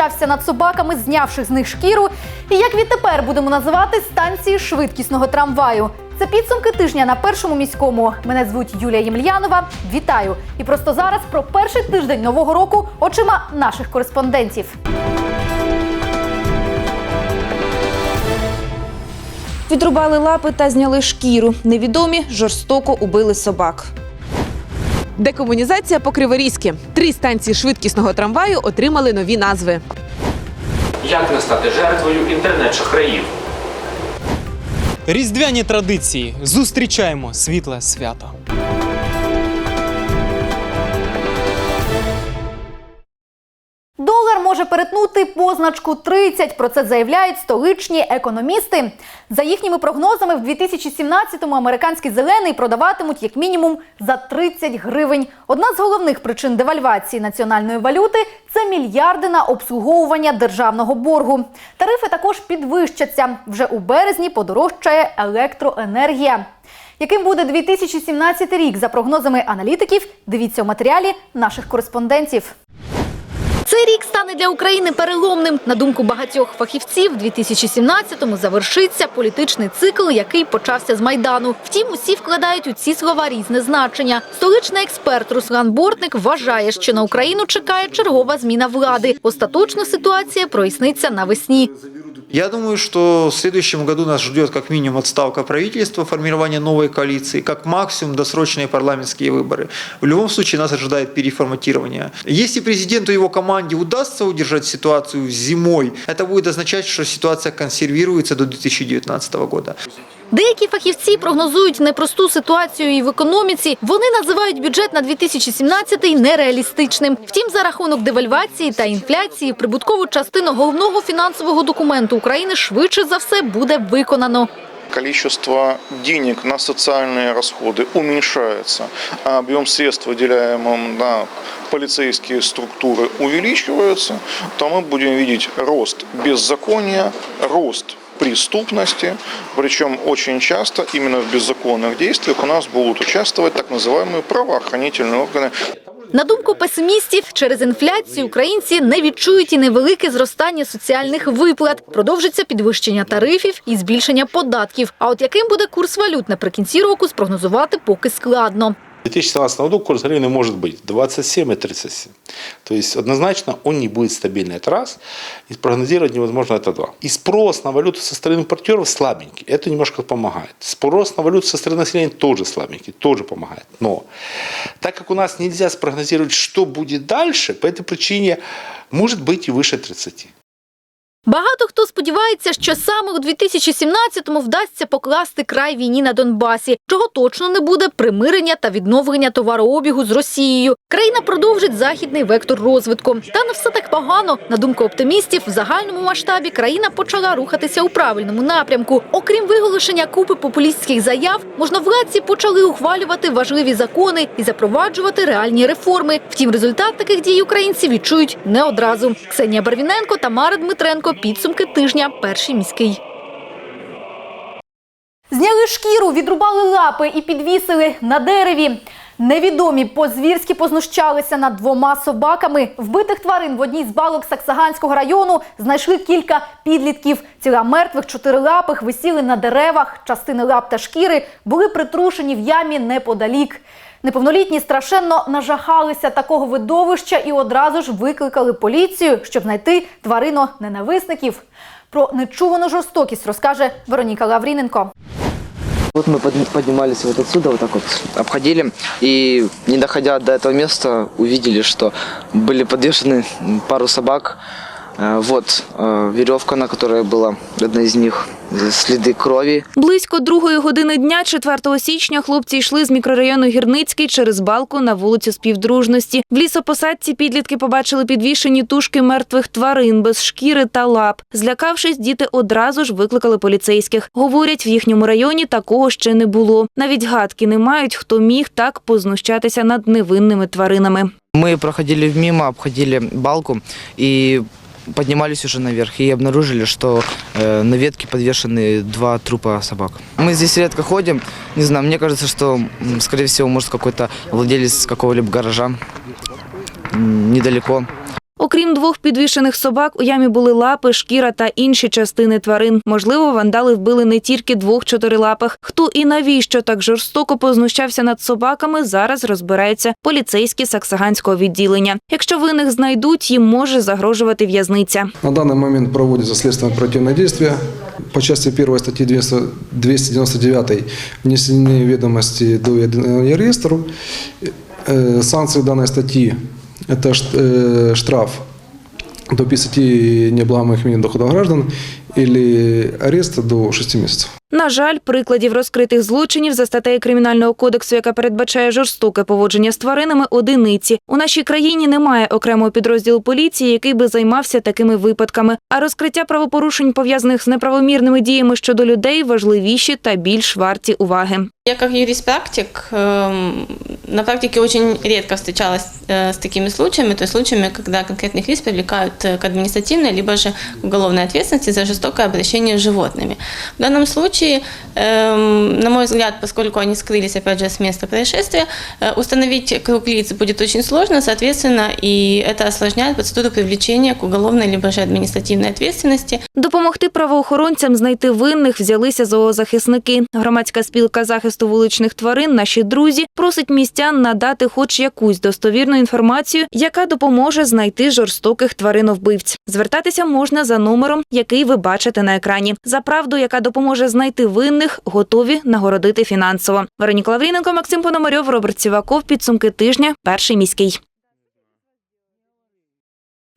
Хто познущався над собаками, знявши з них шкіру? І як відтепер будемо називати станції швидкісного трамваю? Це підсумки тижня на першому міському. Мене звуть Юлія Ємельянова. Вітаю! І просто зараз про перший тиждень нового року очима наших кореспондентів. Відрубали лапи та зняли шкіру. Невідомі жорстоко убили собак. Декомунізація по Криворізьки. Три станції швидкісного трамваю отримали нові назви. Як не стати жертвою інтернет-шахраїв? Різдвяні традиції. Зустрічаємо світле свято. Перетнути позначку 30, Про це заявляють столичні економісти. За їхніми прогнозами, в 2017-му американський зелений продаватимуть як мінімум за 30 гривень. Одна з головних причин девальвації національної валюти це мільярди на обслуговування державного боргу. Тарифи також підвищаться. Вже у березні подорожчає електроенергія. Яким буде 2017 рік за прогнозами аналітиків? Дивіться у матеріалі наших кореспондентів. Цей рік стане для України переломним. На думку багатьох фахівців, 2017-му завершиться політичний цикл, який почався з Майдану. Втім, усі вкладають у ці слова різне значення. Столичний експерт Руслан Бортник вважає, що на Україну чекає чергова зміна влади. Остаточна ситуація проясниться навесні. Я думаю, что в следующем году нас ждет как минимум отставка правительства, формирование новой коалиции, как максимум досрочные парламентские выборы. В любом случае нас ожидает переформатирование. Если президенту и его команде удастся удержать ситуацию зимой, это будет означать, что ситуация консервируется до 2019 года. Деякі фахівці прогнозують непросту ситуацію і в економіці. Вони називають бюджет на 2017 нереалістичним. Втім, за рахунок девальвації та інфляції прибуткову частину головного фінансового документу України швидше за все буде виконано. количество денег на социальные расходы уменьшается, а объем средств, выделяемым на полицейские структуры, увеличивается, то мы будем видеть рост беззакония, рост преступности, причем очень часто именно в беззаконных действиях у нас будут участвовать так называемые правоохранительные органы. На думку песимістів, через інфляцію українці не відчують і невелике зростання соціальних виплат. Продовжиться підвищення тарифів і збільшення податків. А от яким буде курс валют наприкінці року, спрогнозувати поки складно. 2017 году курс гривны может быть 27 и 37. То есть однозначно он не будет стабильный. Это раз. И прогнозировать невозможно это два. И спрос на валюту со стороны импортеров слабенький. Это немножко помогает. Спрос на валюту со стороны населения тоже слабенький, тоже помогает. Но так как у нас нельзя спрогнозировать, что будет дальше, по этой причине может быть и выше 30. Багато хто сподівається, що саме у 2017-му вдасться покласти край війні на Донбасі, чого точно не буде примирення та відновлення товарообігу з Росією. Країна продовжить західний вектор розвитку. Та не все так погано. На думку оптимістів, в загальному масштабі країна почала рухатися у правильному напрямку. Окрім виголошення купи популістських заяв, можновладці почали ухвалювати важливі закони і запроваджувати реальні реформи. Втім, результат таких дій українці відчують не одразу. Ксенія Барвіненко, Тамара Дмитренко. Підсумки тижня. Перший міський. Зняли шкіру, відрубали лапи і підвісили на дереві. Невідомі по-звірськи познущалися над двома собаками. Вбитих тварин в одній з балок Саксаганського району знайшли кілька підлітків. Тіла мертвих чотирилапих висіли на деревах. Частини лап та шкіри були притрушені в ямі неподалік. Неповнолітні страшенно нажахалися такого видовища і одразу ж викликали поліцію, щоб знайти тварино-ненависників. Про нечувану жорстокість розкаже Вероніка Лавріненко. Вот мы под- поднимались вот отсюда, вот так вот обходили, и не доходя до этого места, увидели, что были подвешены пару собак. Э, Вот э, веревка, на которой была одна из них, следы крови. Близько другої години дня, 4 січня, хлопці йшли з мікрорайону Гірницький через балку на вулицю Співдружності. В лісопосадці підлітки побачили підвішені тушки мертвих тварин без шкіри та лап. Злякавшись, діти одразу ж викликали поліцейських. Говорять, в їхньому районі такого ще не було. Навіть гадки не мають, хто міг так познущатися над невинними тваринами. Мы проходили мимо, обходили балку и поднимались уже наверх и обнаружили, что э, на ветке подвешены два трупа собак. Мы здесь редко ходим, не знаю, мне кажется, что, м, скорее всего, может какой-то владелец какого-либо гаража м, недалеко. Окрім двох підвішених собак, у ямі були лапи, шкіра та інші частини тварин. Можливо, вандали вбили не тільки двох чотирилапих. Хто і навіщо так жорстоко познущався над собаками, зараз розбирається поліцейські саксаганського відділення. Якщо винних знайдуть, їм може загрожувати в'язниця. На данный момент проводится следственно оперативное действие. По части 1 статьи 200 299 внесены ведомости до единого реестра. Э, Санкции данной статьи – это ш- э, штраф до 50 неблаговых минимум доходов граждан или арест до 6 месяцев. На жаль, прикладів розкритих злочинів за статтею кримінального кодексу, яка передбачає жорстоке поводження з тваринами, одиниці. У нашій країні немає окремого підрозділу поліції, який би займався такими випадками. А розкриття правопорушень пов'язаних з неправомірними діями щодо людей важливіші та більш варті уваги. Я как юрист-практик эм, на практике очень редко встречалась э, с такими случаями, то есть случаями, когда конкретных лиц привлекают э, к административной либо же уголовной ответственности за жестокое обращение с животными. В данном случае, эм, на мой взгляд, поскольку они скрылись, опять же, с места происшествия, э, установить круг лиц будет очень сложно, соответственно, и это осложняет процедуру привлечения к уголовной либо же административной ответственности. Допомогти правоохоронцям знайти винних взялися зоозахисники. Громадська спілка захисту вуличних тварин Наші друзі просить містян надати хоч якусь достовірну інформацію, яка допоможе знайти жорстоких твариновбивць. Звертатися можна за номером, який ви бачите на екрані. За правду, яка допоможе знайти винних, готові нагородити фінансово. Вероніка Лавріненко, Максим Пономарьов, Роберт Сіваков. Підсумки тижня. Перший міський.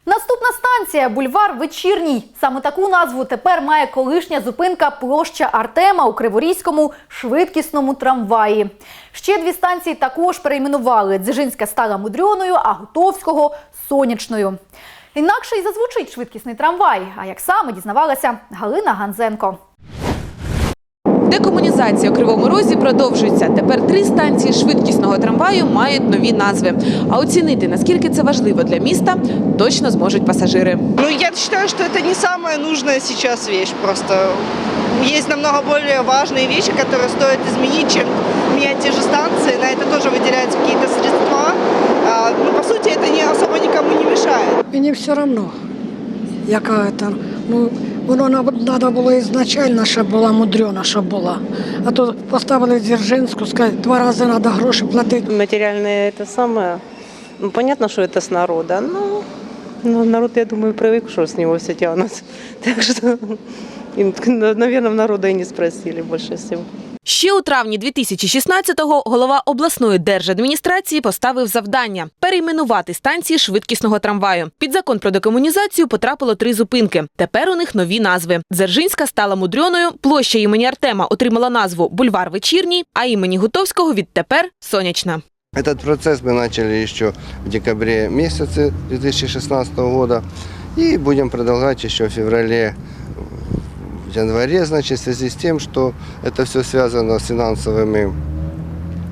Наступна станція бульвар Вечірній. Саме таку назву тепер має колишня зупинка площа Артема у Криворізькому швидкісному трамваї. Ще дві станції також перейменували. Дзержинська стала мудрьоною, а Гутовського сонячною. Інакше й зазвучить швидкісний трамвай. А як саме дізнавалася Галина Ганзенко. Декомунізація у Кривому Розі продовжується. Тепер три станції швидкісного трамваю мають нові назви. А оцінити, наскільки це важливо для міста, точно зможуть пасажири. Ну, я считаю, что это не самая нужная сейчас вещь. Просто есть намного более важные вещи, которые стоит изменить, чем менять те же станции. На это тоже выделяются какие-то средства. А, ну, по сути, это не особо никому не мешает. Мені все одно, яка це. Ну, воно треба було ізначально, щоб була мудрена, щоб була. А то поставили Дзержинську, сказали, два рази треба гроші платити. Материальное это самое. Ну, понятно, что это с народа. Ну, ну, народ, я думаю, привык, что с него все тянут. Так что, им, наверное, народа и не спросили больше всего. Ще у травні 2016-го голова обласної держадміністрації поставив завдання перейменувати станції швидкісного трамваю. Під закон про декомунізацію потрапило три зупинки. Тепер у них нові назви. Дзержинська стала мудрьоною, площа імені Артема отримала назву Бульвар Вечірній, а імені Гутовського відтепер Сонячна. Этот процесс мы начали еще в декабре месяце 2016 года и будем продолжать еще в феврале, январе, значит, в связи с тем, что это все связано с финансовыми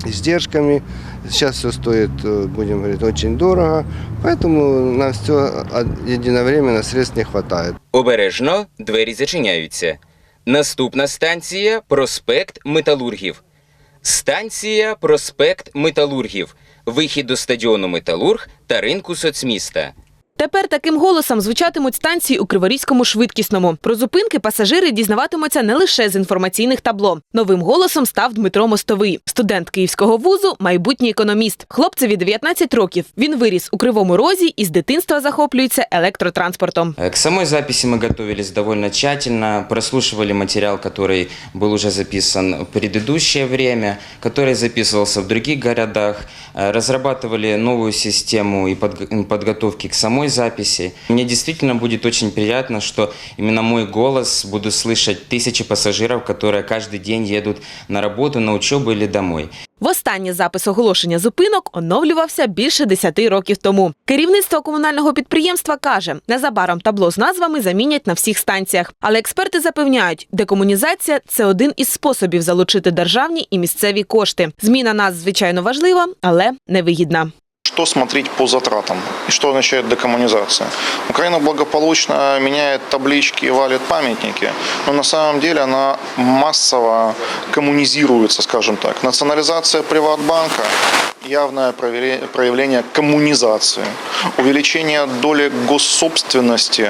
издержками. Сейчас все стоит, э, будем говорить, очень дорого, поэтому на все единовременно средств не хватает. Обережно двері зачиняються. Наступна станція проспект Металургів. Станція проспект Металургів. Вихід до стадіону Металург та ринку соцміста. Тепер таким голосом звучатимуть станції у Криворізькому швидкісному. Про зупинки пасажири дізнаватимуться не лише з інформаційних табло. Новим голосом став Дмитро Мостовий, студент Київського вузу, майбутній економіст. Хлопцеві 19 років. Він виріс у Кривому Розі і з дитинства захоплюється електротранспортом. К самой записи мы готовились довольно тщательно, прослушивали материал, который был уже записан в предыдущее время, который записывался в других городах, э, разрабатывали новую систему и подго- подготовки к самой записи. Мне действительно будет очень приятно, что именно мой голос буду слышать тысячи пассажиров, которые каждый день едут на работу, на учебу или домой. Востаннє запис оголошення зупинок оновлювався більше 10 років тому. Керівництво комунального підприємства каже, незабаром табло з назвами замінять на всіх станціях. Але експерти запевняють, декомунізація це один із способів залучити державні і місцеві кошти. Зміна назв, звичайно, важлива, але невигідна. Что смотреть по затратам и что означает декоммунизация? Украина благополучно меняет таблички и валит памятники, но на самом деле она массово коммунизируется, скажем так. Национализация Приватбанка явное проявле- проявление коммунизации, увеличение доли госсобственности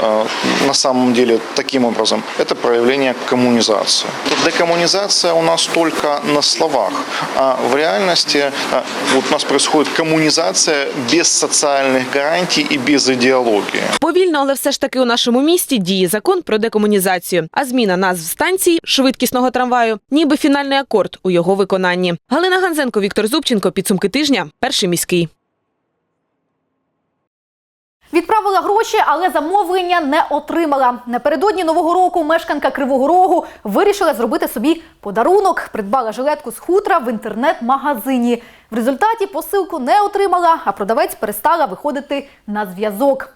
э, на самом деле таким образом, это проявление коммунизации. Декоммунизация у нас только на словах, а в реальности э, вот у нас происходит коммунизация без социальных гарантий и без идеологии. Повільно, але все ж таки у нашому місті діє закон про декомунізацію. А зміна назв станцій швидкісного трамваю, ніби фінальний акорд у його виконанні. Галина Ганзенко, Віктор Зубченко. Підсумки тижня. Перший міський. Відправила гроші, але замовлення не отримала. Напередодні нового року мешканка Кривого Рогу вирішила зробити собі подарунок. Придбала жилетку з хутра в інтернет-магазині. В результаті посилку не отримала, а продавець перестала виходити на зв'язок.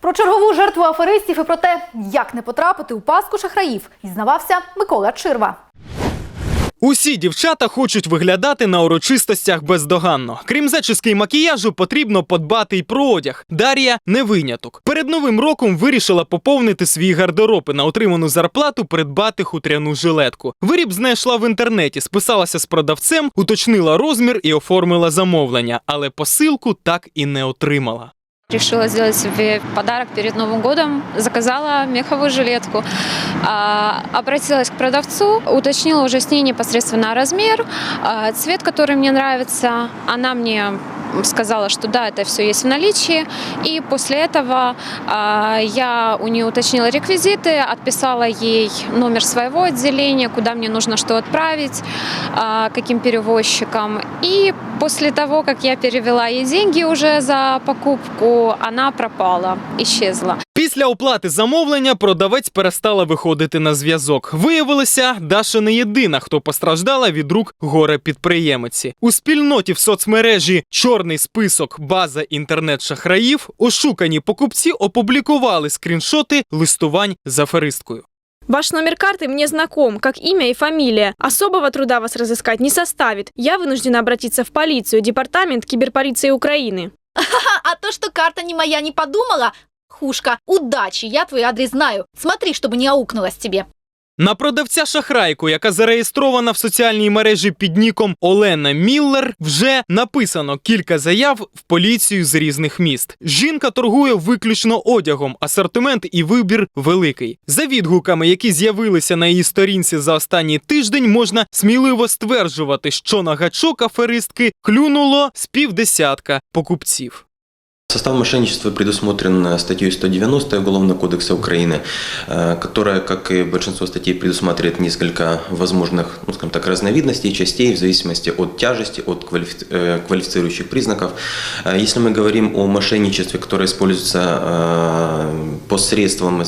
Про чергову жертву аферистів і про те, як не потрапити у пастку шахраїв, дізнавався Микола Чирва. Усі дівчата хочуть виглядати на урочистостях бездоганно. Крім зачіски і макіяжу, потрібно подбати й про одяг. Дар'я не виняток. Перед новим роком вирішила поповнити свій гардероб і на отриману зарплату придбати хутряну жилетку. Виріб знайшла в інтернеті, списалася з продавцем, уточнила розмір і оформила замовлення, але посилку так і не отримала. Решила сделать себе подарок перед Новым годом. Заказала меховую жилетку. Обратилась к продавцу, уточнила уже с ней непосредственно размер, цвет, который мне нравится. Она мне сказала, что да, это все есть в наличии. И после этого а, я у нее уточнила реквизиты, отписала ей номер своего отделения, куда мне нужно что отправить, а, каким перевозчиком. И после того, как я перевела ей деньги уже за покупку, она пропала, исчезла. Після оплати замовлення продавець перестала виходити на зв'язок. Виявилося, Даша не єдина, хто постраждала від рук горе підприємиці. У спільноті в соцмережі Чорний список база інтернет-шахраїв ошукані покупці опублікували скріншоти листувань з аферисткою. Ваш номер карты мне знаком, как имя и фамилия. Особого труда вас разыскать не составит. Я вынуждена обратиться в полицию, департамент киберполиции Украины. А то, что карта не моя, не подумала? Хушка, удачи, я твой адрес знаю. Смотри, чтобы не аукнулась тебе. На продавця шахрайку, яка зареєстрована в соціальній мережі під ніком Олена Міллер, вже написано кілька заяв в поліцію з різних міст. Жінка торгує виключно одягом, асортимент і вибір великий. За відгуками, які з'явилися на її сторінці за останній тиждень, можна сміливо стверджувати, що на гачок аферистки клюнуло з півдесятка покупців. Состав мошенничества предусмотрен статьей 190 Уголовного кодекса Украины, э, которая, как и большинство статей, предусматривает несколько возможных, ну, скажем так, разновидностей, частей в зависимости от тяжести, от э, квалифицирующих признаков. Э, Если мы говорим о мошенничестве, которое используется посредством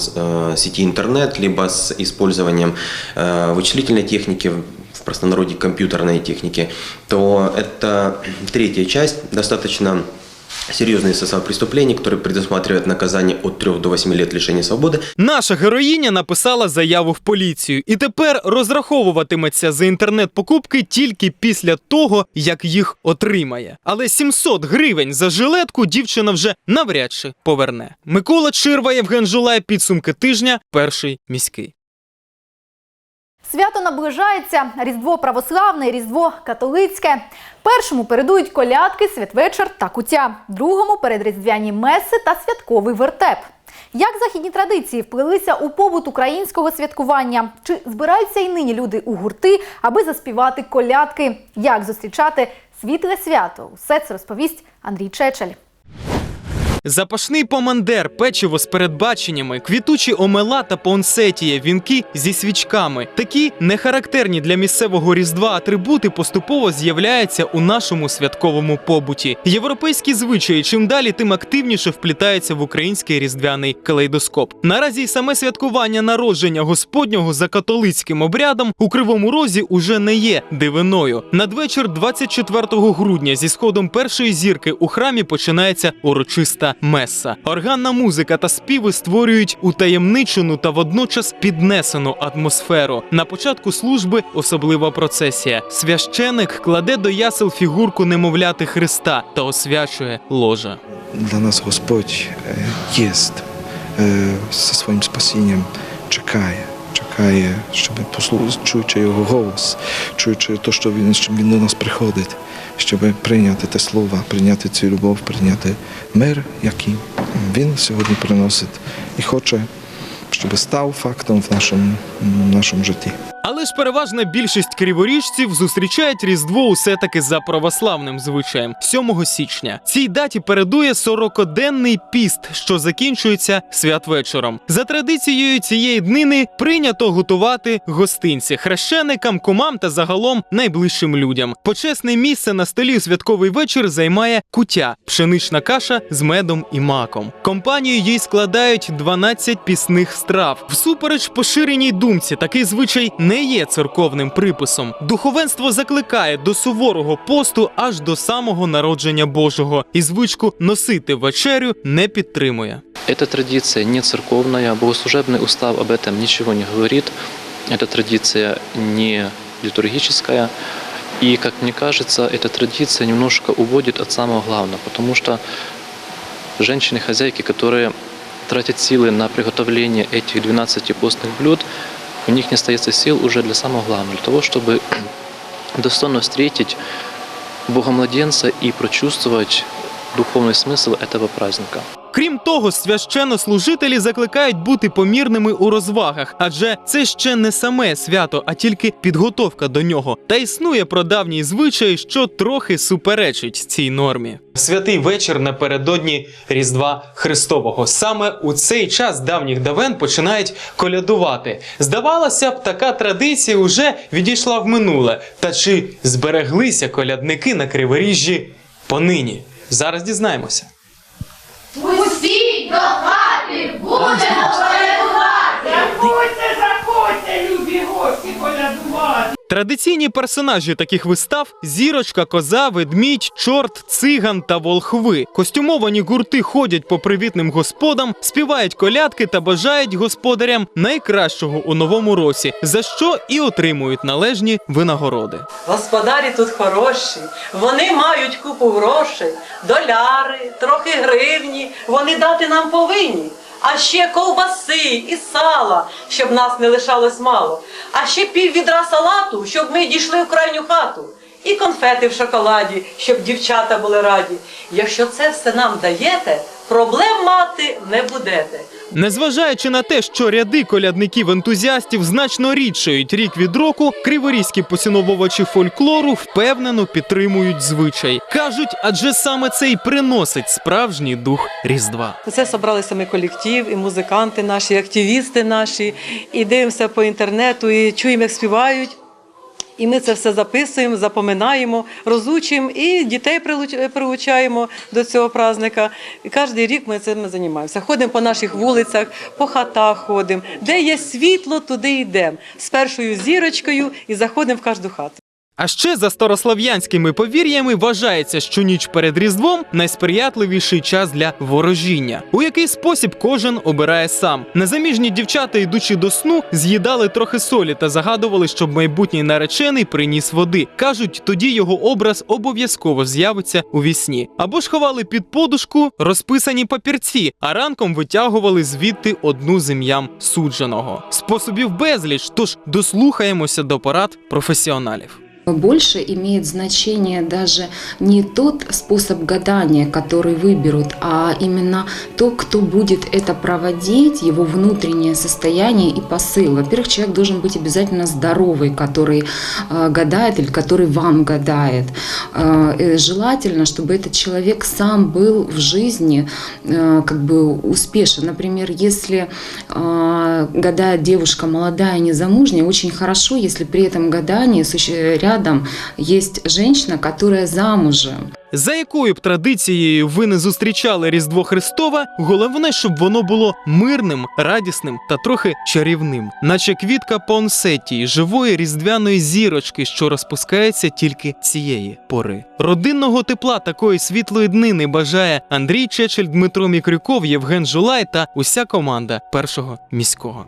сети интернет, либо с использованием вычислительной техники, в простонародье компьютерной техники, то это третья часть, достаточно серьезный состав преступлений, который предусматривает наказание от 3 до 8 лет лишения свободы. Наша героїня написала заяву в поліцію і тепер розраховуватиметься за інтернет-покупки тільки після того, як їх отримає. Але 700 гривень за жилетку дівчина вже навряд чи поверне. Микола Чирва, Євген Жулай, підсумки тижня, перший міський. Свято наближається Різдво православне, Різдво католицьке. Першому передують колядки, святвечір та куття, другому передріздвяні меси та святковий вертеп. Як західні традиції вплилися у побут українського святкування? Чи збираються й нині люди у гурти, аби заспівати колядки? Як зустрічати світле свято? Усе це розповість Андрій Чечель. Запашний помандер, печиво з передбаченнями, квітучі омела та понсетія, вінки зі свічками. Такі нехарактерні для місцевого різдва атрибути поступово з'являються у нашому святковому побуті. Європейські звичаї чим далі, тим активніше вплітаються в український різдвяний калейдоскоп. Наразі й саме святкування народження Господнього за католицьким обрядом у Кривому Розі уже не є дивиною. Надвечір 24 грудня зі сходом першої зірки у храмі починається урочиста меса. Органна музика та співи створюють утаємничену та водночас піднесену атмосферу. На початку служби особлива процесія. Священик кладе до ясел фігурку немовляти Христа та освячує ложа. Dla nas Господь е, jest, е, зі своїм спасінням чекає, чекає. щоб послухати, чуючи його голос, чуючи те, що він, що він до нас приходить, щоб прийняти те слово, прийняти цю любов, прийняти мир, який він сьогодні приносить і хоче, щоб став фактом в нашому, в нашому житті. Але ж переважна більшість криворіжців зустрічають Різдво усе таки за православним звичаєм 7 січня. Цій даті передує 40-денний піст, що закінчується святвечором. За традицією цієї днини прийнято готувати гостинці хрещеникам, кумам та загалом найближчим людям. Почесне місце на столі у святковий вечір займає кутя пшенична каша з медом і маком. Компанію їй складають 12 пісних страв. Всупереч поширеній думці, такий звичай не є церковним приписом. Духовенство закликає до суворого посту аж до самого народження Божого, і звичку носити вечерю не підтримує. Эта традиция не церковная, богослужебный устав об этом ничего не говорит. Эта традиция не литургическая. И, как мне кажется, эта традиция немножко уводит от самого главного, потому что женщины-хозяйки, которые тратят силы на приготовление этих 12 постных блюд, у них не остается сил уже для самого главного, для того, чтобы достойно встретить Бога-младенца и прочувствовать духовный смысл этого праздника. Крім того, священнослужителі закликають бути помірними у розвагах, адже це ще не саме свято, а тільки підготовка до нього. Та існує прадавній звичай, що трохи суперечить цій нормі. Святий вечір напередодні Різдва Христового. Саме у цей час давніх давен починають колядувати. Здавалося б, така традиція уже відійшла в минуле. Та чи збереглися колядники на криворіжжі понині? Зараз дізнаємося. Усі до хати будемо колядувати. Заходьте, заходьте, любі гості, колядувати. Традиційні персонажі таких вистав зірочка, коза, ведмідь, чорт, циган та волхви. Костюмовані гурти ходять по привітним господам, співають колядки та бажають господарям найкращого у новому році, за що і отримують належні винагороди. Господарі тут хороші, вони мають купу грошей, доляри, трохи гривні, вони дати нам повинні. А ще ковбаси і сала, щоб нас не лишалось мало. А ще пів відра салату, щоб ми дійшли в крайню хату. І конфети в шоколаді, щоб дівчата були раді. Якщо це все нам даєте, проблем мати не будете. Незважаючи на те, що ряди колядників-ентузіастів значно рідшають рік від року, криворізькі поціновувачі фольклору впевнено підтримують звичай. кажуть, адже саме це й приносить справжній дух Різдва. Це зібралися ми колектив, і музиканти наші, і активісти наші, і дивимося по інтернету, і чуємо, як співають. І ми це все записуємо, запоминаємо, розучуємо і дітей прилучаємо до цього праздника. І кожен рік ми цим займаємося. Ходимо по наших вулицях, по хатах ходимо. Де є світло, туди йдемо. З першою зірочкою і заходимо в кожну хату. А ще за старослав'янськими повір'ями вважається, що ніч перед Різдвом найсприятливіший час для ворожіння, у який спосіб кожен обирає сам. Незаміжні дівчата, йдучи до сну, з'їдали трохи солі та загадували, щоб майбутній наречений приніс води. кажуть, тоді його образ обов'язково з'явиться у вісні. Або ж ховали під подушку розписані папірці, а ранком витягували звідти одну з ім'ям судженого. Способів безліч, тож дослухаємося до порад професіоналів. Больше имеет значение даже не тот способ гадания, который выберут, а именно то, кто будет это проводить, его внутреннее состояние и посыл. Во-первых, человек должен быть обязательно здоровый, который э, гадает или который вам гадает. Э, э, желательно, чтобы этот человек сам был в жизни как бы успешен. Например, если гадает девушка молодая, незамужняя, очень хорошо, если при этом гадании суще- рядом есть женщина, которая замужем. За якою б традицією ви не зустрічали Різдво Христове, головне, щоб воно було мирним, радісним та трохи чарівним, наче квітка понсетії, живої різдвяної зірочки, що розпускається тільки цієї пори. Родинного тепла такої світлої днини бажає Андрій Чечель, Дмитро Мікрюков, Євген Жулай та уся команда першого міського.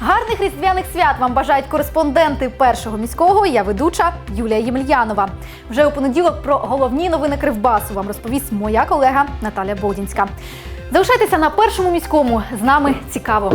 Гарних різдвяних свят вам бажають кореспонденти першого міського. Я ведуча Юлія Ємельянова. Вже у понеділок про головні новини Кривбасу вам розповість моя колега Наталя Бодінська. Залишайтеся на першому міському. З нами цікаво.